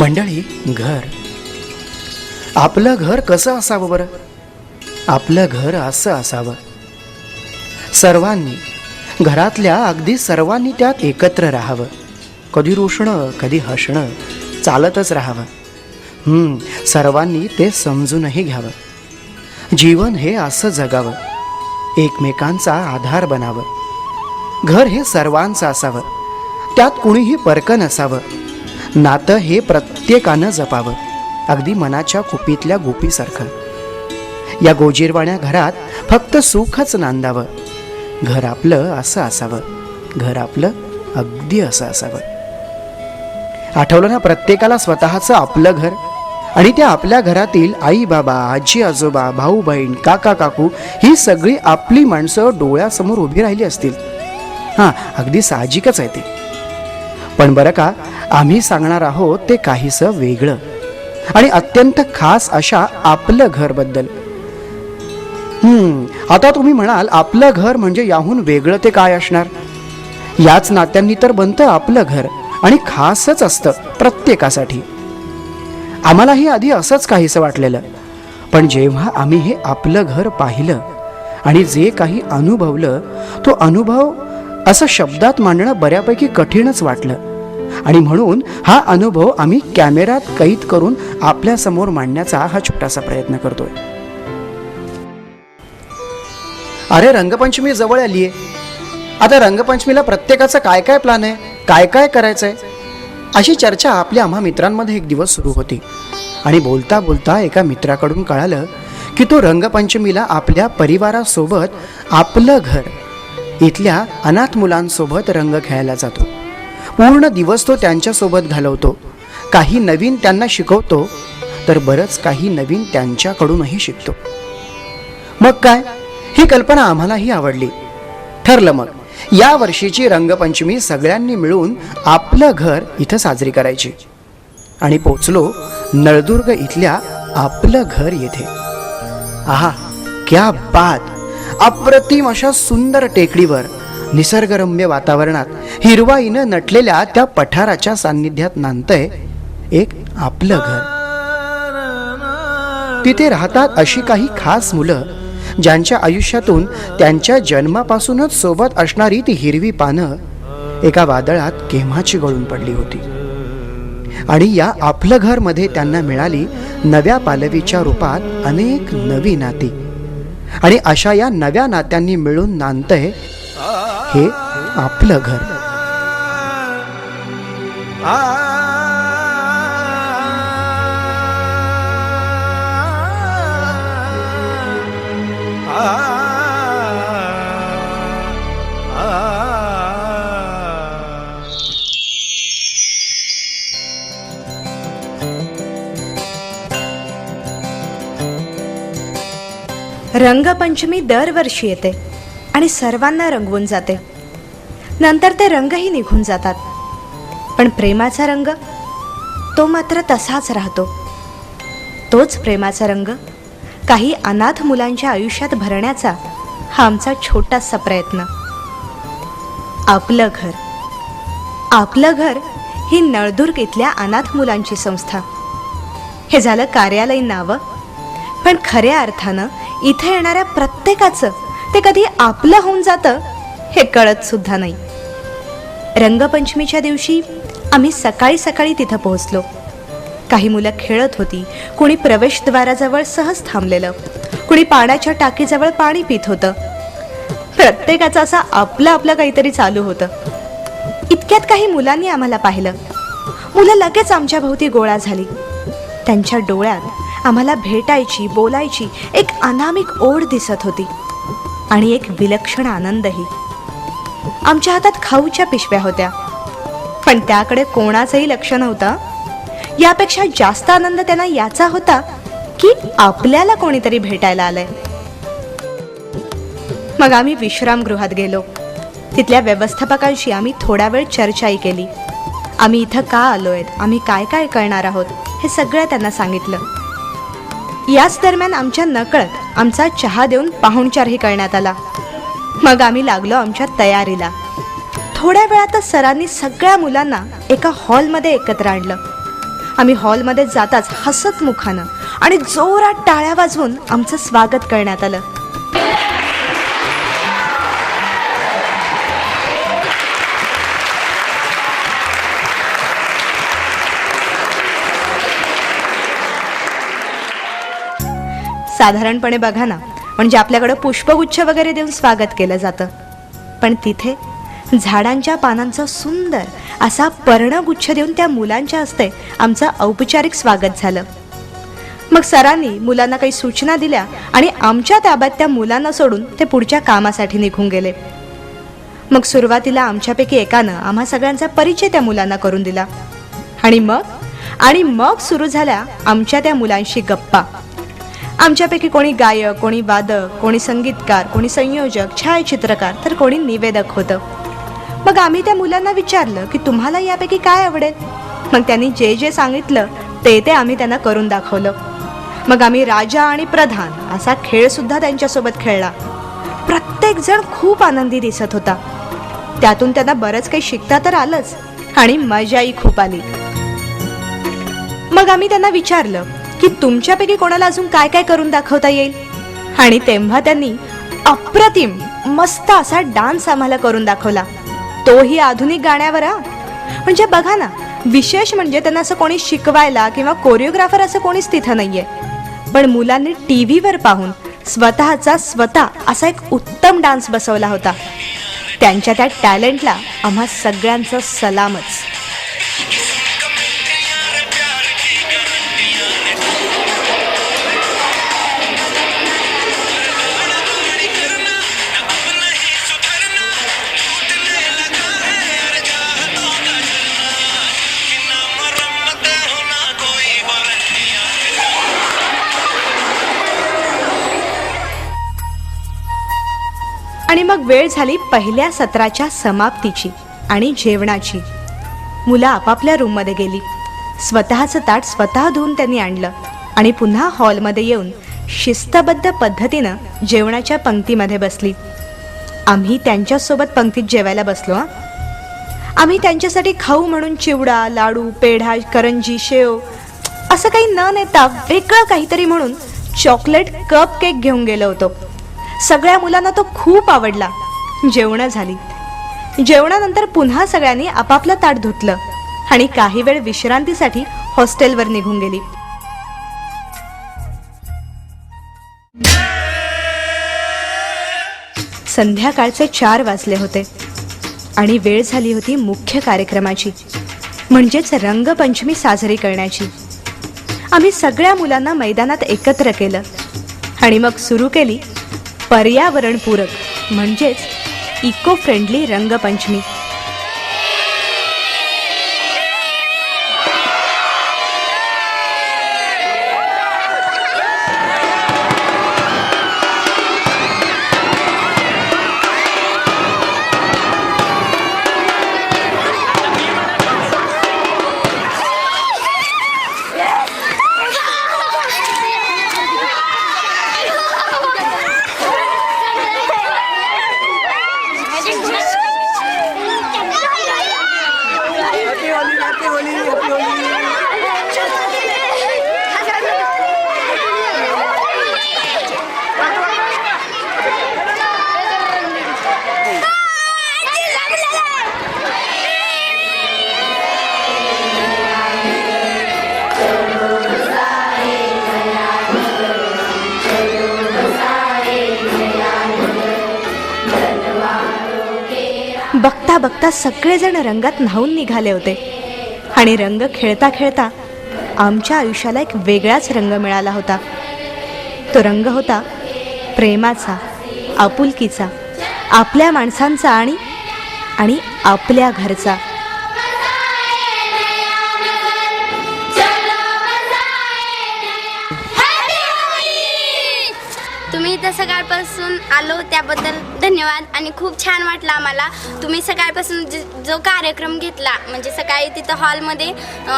मंडळी घर. आपलं घर कसं असावं बरं? आपलं घर असं असावं. सर्वांनी घरातल्या अगदी सर्वांनी त्यात एकत्र राहावं. कधी रोषणं कधी हसणं चालतच राहावं. सर्वांनी ते समजूनही घ्यावं. जीवन हे असं जगावं. एकमेकांचा आधार बनावं. घर हे सर्वांचं असावं. त्यात कुणीही परकन असावं नातं हे प्रत्येकानं जपावं. अगदी मनाच्या कुपीतल्या गोपीसारखं. या गोजीरवाण्या घरात फक्त सुखच नांदावं. घर आपलं असं असावं. घर आपलं अगदी असं असावं. आठवलं ना प्रत्येकाला स्वतःचं आपलं घर? आणि त्या आपल्या घरातील आई बाबा आजी आजोबा भाऊ बहीण काका काकू ही सगळी आपली माणसं डोळ्यासमोर उभी राहिली असतील. हां अगदी साहजिकच आहे ते. पण बरं का आम्ही सांगणार आहोत ते काहीसं वेगळं. आणि अत्यंत खास अशा आपलं घरबद्दल हम्म आता तुम्ही म्हणाल आपलं घर म्हणजे याहून वेगळं ते काय असणार? याच नात्यांनी तर बनतं आपलं घर आणि खासच असतं प्रत्येकासाठी. आम्हालाही आधी असंच काहीसं वाटलेलं. पण जेव्हा आम्ही हे आपलं घर पाहिलं आणि जे काही अनुभवलं तो अनुभव असं शब्दात मांडणं बऱ्यापैकी कठीणच वाटलं. आणि म्हणून हा अनुभव आम्ही कॅमेऱ्यात कैद करून आपल्यासमोर मांडण्याचा हा छोटासा प्रयत्न करतोय. अरे रंगपंचमी जवळ आली आहे आता रंगपंचमीला प्रत्येकाचा काय काय प्लॅन आहे? काय काय करायचं आहे अशी चर्चा आपल्या आम्हा मित्रांमध्ये एक दिवस सुरू होती. आणि बोलता बोलता एका मित्राकडून कळालं की तो रंगपंचमीला आपल्या परिवारासोबत आपलं घर इथल्या अनाथ मुलांसोबत रंग खेळायला जातो. पूर्ण दिवस तो त्यांच्यासोबत घालवतो. काही नवीन त्यांना शिकवतो तर बरंच काही नवीन त्यांच्याकडूनही शिकतो. मग काय? ही कल्पना आम्हालाही आवडली. ठरलं मग. या वर्षीची रंगपंचमी सगळ्यांनी मिळून आपलं घर इथं साजरी करायची. आणि पोचलो नळदुर्ग इथल्या आपलं घर येथे. आहा क्या बात! अप्रतिम अशा सुंदर टेकडीवर निसर्गरम्य वातावरणात हिरवाईनं नटलेल्या त्या पठाराच्या सान्निध्यात नांदतंय एक आपलं घर. तिथे राहतात अशी काही खास मुलं ज्यांच्या आयुष्यातून त्यांच्या जन्मापासूनच सोबत असणारी ती हिरवी पानं एका वादळात केव्हाची गळून पडली होती. आणि या आपलं घरमध्ये त्यांना मिळाली नव्या पालवीच्या रूपात अनेक नवी नाती. आणि अशा या नव्या नात्यांनी मिळून नांदतंय हे आपलं घर रंगपंचमी दरवर्षी येते आणि सर्वांना रंगवून जाते. नंतर ते रंगही निघून जातात. पण प्रेमाचा रंग तो मात्र तसाच राहतो. तोच प्रेमाचा रंग काही अनाथ मुलांच्या आयुष्यात भरण्याचा हा आमचा छोटासा प्रयत्न. आपलं घर. आपलं घर ही नळदुर्ग इथल्या अनाथ मुलांची संस्था. हे झालं कार्यालयीन नावं. पण खऱ्या अर्थानं इथं येणाऱ्या प्रत्येकाचं ते कधी आपलं होऊन जातं हे कळत सुद्धा नाही. रंगपंचमीच्या दिवशी आम्ही सकाळी सकाळी तिथं पोहोचलो. काही मुलं खेळत होती कुणी प्रवेशद्वाराजवळ सहज थांबलेलं कुणी पाण्याच्या टाकीजवळ पाणी पित होतं. प्रत्येकाचं असं आपलं आपलं काहीतरी चालू होतं. इतक्यात काही मुलांनी आम्हाला पाहिलं. मुलं लगेच आमच्या भोवती गोळा झाली. त्यांच्या डोळ्यात आम्हाला भेटायची बोलायची एक अनामिक ओढ दिसत होती. आणि एक विलक्षण आनंदही. आमच्या हातात खाऊच्या पिशव्या होत्या. पण त्याकडे कोणाचंही लक्ष नव्हतं. यापेक्षा जास्त आनंद त्यांना याचा होता की आपल्याला कोणीतरी भेटायला आलंय. मग आम्ही विश्रामगृहात गेलो. तिथल्या व्यवस्थापकांशी आम्ही थोडा वेळ चर्चाही केली. आम्ही इथं का आलोय आम्ही काय काय करणार आहोत? हे सगळं त्यांना सांगितलं. याच दरम्यान आमच्या नकळत आमचा चहा देऊन पाहुणचारही करण्यात आला. मग आम्ही लागलो आमच्या तयारीला. थोड्या वेळातच सरांनी सगळ्या मुलांना एका हॉलमध्ये एकत्र आणलं. आम्ही हॉलमध्ये जाताच हसत मुखानं आणि जोरात टाळ्या वाजवून आमचं स्वागत करण्यात आलं. साधारणपणे बघा ना. म्हणजे आपल्याकडं पुष्पगुच्छ वगैरे देऊन स्वागत केलं जातं. पण तिथे झाडांच्या पानांचा सुंदर असा पर्णगुच्छ देऊन त्या मुलांच्या हस्ते आमचं औपचारिक स्वागत झालं. मग सरांनी मुलांना काही सूचना दिल्या आणि आमच्या ताब्यात त्या मुलांना सोडून ते पुढच्या कामासाठी निघून गेले. मग सुरुवातीला आमच्यापैकी एकानं आम्हा सगळ्यांचा परिचय त्या मुलांना करून दिला. आणि मग? आणि मग सुरू झाल्या आमच्या त्या मुलांशी गप्पा. आमच्यापैकी कोणी गायक कोणी वादक कोणी संगीतकार कोणी संयोजक छायाचित्रकार तर कोणी निवेदक होतं. मग आम्ही त्या मुलांना विचारलं की तुम्हाला यापैकी काय आवडेल? मग त्यांनी जे जे सांगितलं ते ते आम्ही त्यांना करून दाखवलं. मग आम्ही राजा आणि प्रधान असा खेळसुद्धा त्यांच्यासोबत खेळला. प्रत्येकजण खूप आनंदी दिसत होता. त्यातून त्यांना बरंच काही शिकता तर आलंच आणि मजाही खूप आली. मग आम्ही त्यांना विचारलं की तुमच्यापैकी कोणाला अजून काय काय करून दाखवता येईल? आणि तेव्हा त्यांनी अप्रतिम मस्त असा डान्स आम्हाला करून दाखवला. तोही आधुनिक गाण्यावर हा. म्हणजे बघा ना विशेष म्हणजे त्यांना असं कोणी शिकवायला किंवा कोरिओग्राफर असं कोणीच तिथं नाहीये. पण मुलांनी टी व्हीवर पाहून स्वतःचा स्वतः असा एक उत्तम डान्स बसवला होता. त्यांच्या त्या टॅलेंटला आम्हा सगळ्यांचं सलामच. मग वेळ झाली पहिल्या सत्राच्या समाप्तीची आणि जेवणाची. मुलं आपापल्या रूममध्ये गेली. स्वतःचं ताट स्वतः धुवून त्यांनी आणलं आणि पुन्हा हॉलमध्ये येऊन शिस्तबद्ध पद्धतीनं जेवणाच्या पंक्तीमध्ये बसली. आम्ही त्यांच्यासोबत पंक्तीत जेवायला बसलो हा. आम्ही त्यांच्यासाठी खाऊ म्हणून चिवडा लाडू पेढा करंजी शेव असं काही न नेता वेगळं काहीतरी म्हणून चॉकलेट कप केक घेऊन गेलो होतो. सगळ्या मुलांना तो खूप आवडला. जेवणं झाली. जेवणानंतर पुन्हा सगळ्यांनी आपापलं ताट धुतलं आणि काही वेळ विश्रांतीसाठी हॉस्टेलवर निघून गेली. संध्याकाळचे चार वाजले होते आणि वेळ झाली होती मुख्य कार्यक्रमाची म्हणजेच रंगपंचमी साजरी करण्याची. आम्ही सगळ्या मुलांना मैदानात एकत्र केलं आणि मग सुरू केली पर्यावरणपूरक म्हणजेच इको फ्रेंडली रंगपंचमी. बघता बघता सगळेजण रंगात न्हावून निघाले होते. आणि रंग खेळता खेळता आमच्या आयुष्याला एक वेगळाच रंग मिळाला होता. तो रंग होता प्रेमाचा आपुलकीचा आपल्या माणसांचा आणि आणि आपल्या घरचा. इथं सकाळपासून आलो त्याबद्दल धन्यवाद आणि खूप छान वाटलं आम्हाला. तुम्ही सकाळपासून जो कार्यक्रम घेतला म्हणजे सकाळी तिथं हॉलमध्ये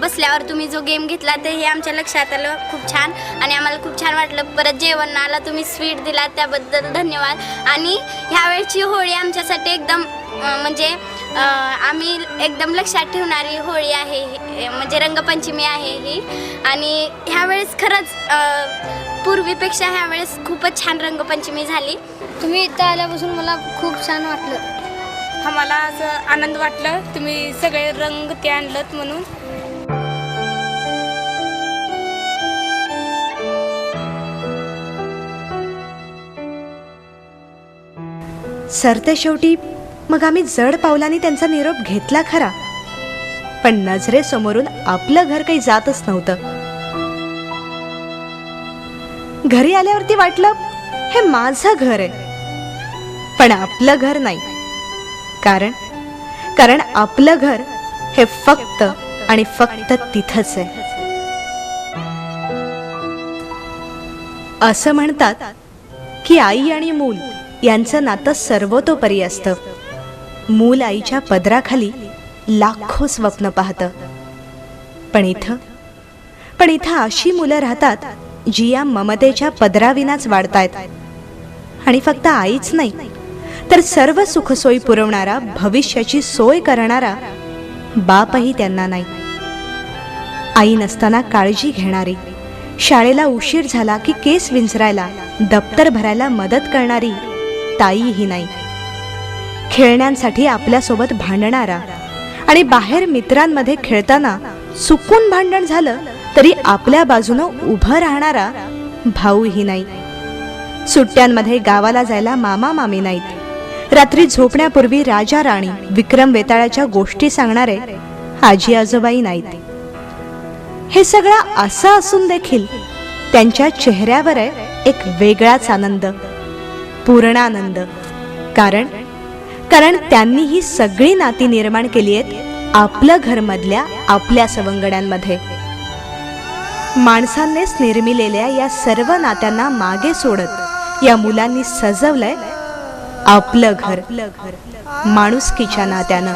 बसल्यावर तुम्ही जो गेम घेतला ते हे आमच्या लक्षात आलं खूप छान आणि आम्हाला खूप छान वाटलं. परत जेवणाला तुम्ही स्वीट दिला त्याबद्दल धन्यवाद. आणि ह्यावेळची होळी आमच्यासाठी एकदम म्हणजे आम्ही एकदम लक्षात ठेवणारी होळी आहे. म्हणजे रंगपंचमी आहे ही. आणि ह्यावेळेस खरंच पूर्वीपेक्षा ह्यावेळेस खूपच छान रंगपंचमी झाली. तुम्ही इथं आल्यापासून मला खूप छान वाटलं. आम्हाला असं आनंद वाटलं. तुम्ही सगळे रंग ते आणलं म्हणून. सरते शेवटी मग आम्ही जड पावलांनी त्यांचा निरोप घेतला खरा. पण नजरेसमोरून आपलं घर काही जातच नव्हतं. घरी आल्यावरती वाटलं हे माझं घर आहे. पण आपलं घर नाही. कारण कारण आपलं घर हे फक्त आणि फक्त तिथंच आहे. असं म्हणतात की आई आणि मूल यांचं नातं सर्वतोपरी असतं. मूल आईच्या पदराखाली लाखो स्वप्न पाहतं. पण इथं पण इथं अशी मुलं राहतात जी या ममतेच्या पदराविनाच वाढतायत. आणि फक्त आईच नाही तर सर्व सुखसोयी पुरवणारा भविष्याची सोय करणारा बापही त्यांना नाही. आई नसताना काळजी घेणारी शाळेला उशीर झाला की केस विंचरायला दप्तर भरायला मदत करणारी ताईही नाही. खेळण्यांसाठी आपल्यासोबत भांडणारा आणि बाहेर मित्रांमध्ये खेळताना चुकून भांडण झालं तरी आपल्या बाजूनं उभं राहणारा भाऊही नाही. सुट्ट्यांमध्ये गावाला जायला मामा मामी नाहीत. रात्री झोपण्यापूर्वी राजा राणी विक्रम वेताळाच्या गोष्टी सांगणारे आजी आजोबाई नाहीत. हे सगळं असं असून देखील त्यांच्या चेहऱ्यावर आहे एक वेगळाच आनंद पूर्णानंद. कारण कारण त्यांनी ही सगळी नाती निर्माण केली आहेत आपलं घरमधल्या आपल्या सवंगड्यांमध्ये. माणसांनीच निर्मिलेल्या या सर्व नात्यांना मागे सोडत या मुलांनी सजवलंय आपलं घर माणुसकीच्या नात्यानं.